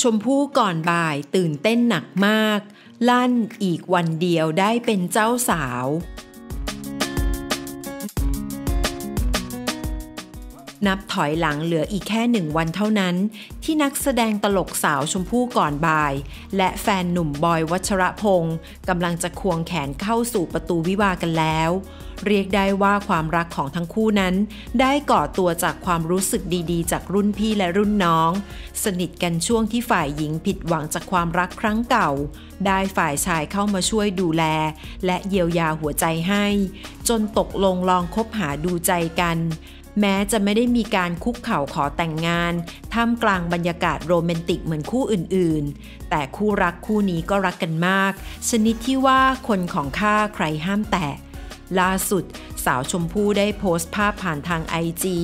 ชมพู่ก่อนบ่ายตื่นเต้นหนักมาก ลั่นอีกวันเดียวได้เป็นเจ้าสาว นับถอยหลังเหลืออีกแค่หนึ่งวันเท่านั้น ที่นักแสดงตลกสาวชมพู่ก่อนบ่าย และแฟนหนุ่มบอยวัชระพงศ์กำลังจะควงแขนเข้าสู่ประตูวิวากันแล้ว เรียกได้ว่าความรักของทั้งคู่นั้น ได้ก่อตัวจากความรู้สึกดีๆ จากรุ่นพี่และรุ่นน้อง สนิทกันช่วงที่ฝ่ายหญิงผิดหวังจากความรักครั้งเก่า ได้ฝ่ายชายเข้ามาช่วยดูแล และเยียวยาหัวใจให้ จนตกลงลองคบหาดูใจกัน แม้จะไม่ได้มีการคุกเข่าขอแต่งงานท่ามกลางบรรยากาศโรแมนติกเหมือนคู่อื่นๆ แต่คู่รักคู่นี้ก็รักกันมาก ชนิดที่ว่าคนของข้าใครห้ามแตะล่าสุด สาวชมพู่ได้โพสต์ภาพผ่านทางไอจี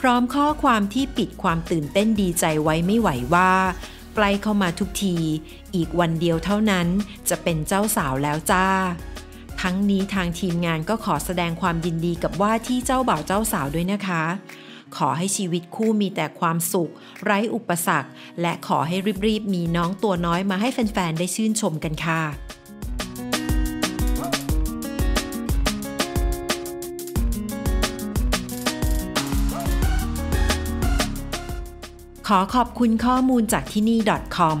พร้อมข้อความที่ปิดความตื่นเต้นดีใจไว้ไม่ไหวว่า ใกล้เข้ามาทุกที อีกวันเดียวเท่านั้นจะเป็นเจ้าสาวแล้วจ้า ทั้งนี้ทางทีมงานก็ขอแสดงความยินดีกับว่าที่เจ้าบ่าวเจ้าสาวด้วยนะคะ ขอให้ชีวิตคู่มีแต่ความสุข ไร้อุปสรรค และขอให้รีบๆมีน้องตัวน้อยมาให้แฟนๆ ได้ชื่นชมกันค่ะขอขอบคุณข้อมูลจากที่นี่ .com